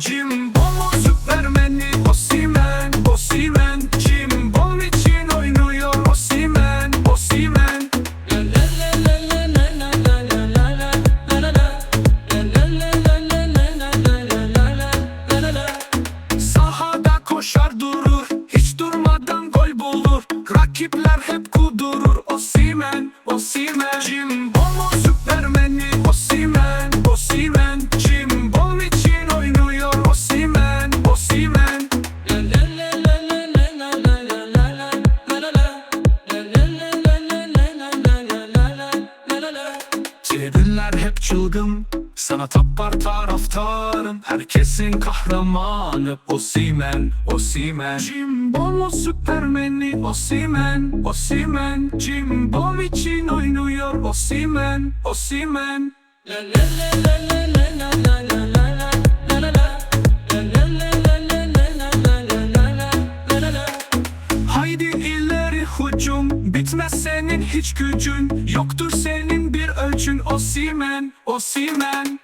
Cimbom'un süpermeni Osimen, çılgın. Sana tapar taraftarın Herkesin kahramanı. Osimen, Osimen Cimbom'un süpermeni Osimen, Osimen Cimbom için oynuyor Osimen, Osimen Haydi ileri hücum Bitmez senin hiç gücün. Yoktur senin ölçün Osimen, Osimen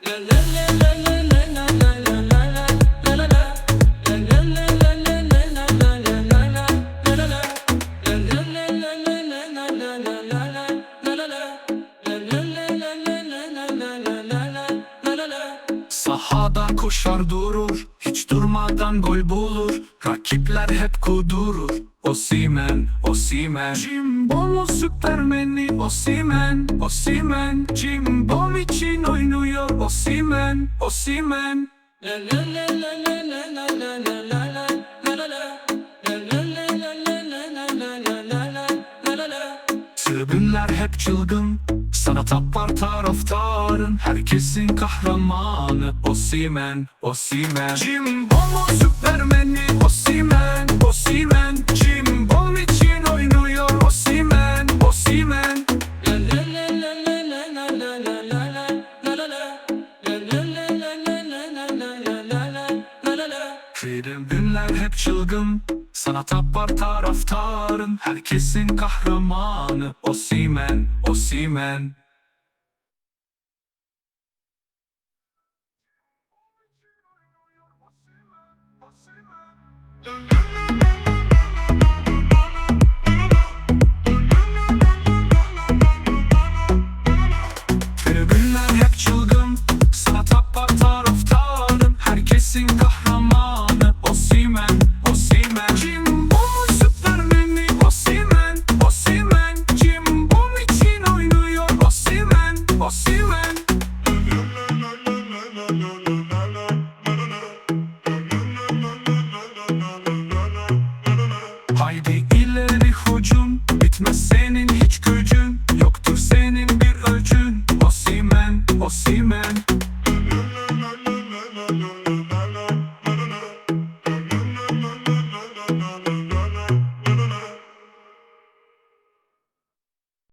Sahada koşar durur Hiç durmadan gol bulur Rakipler hep kudurur Osimen, Osimen Cimbom'un süpermeni Osimen, Osimen Cimbom için oynuyor Osimen, Osimen Tribünler hep çılgın Sana tapar taraftarın Herkesin kahramanı. Osimen, Osimen Cimbom'un süpermeni Tribünler hep çılgın. Sana tapar taraftarın. Herkesin kahramanı. Osimen, Osimen Tribünler hep çılgın. Sana tapar taraftarın. Herkesin kahramanı İleri hücum Bitmez senin hiç gücün. Yoktur senin bir ölçün. Osimen, Osimen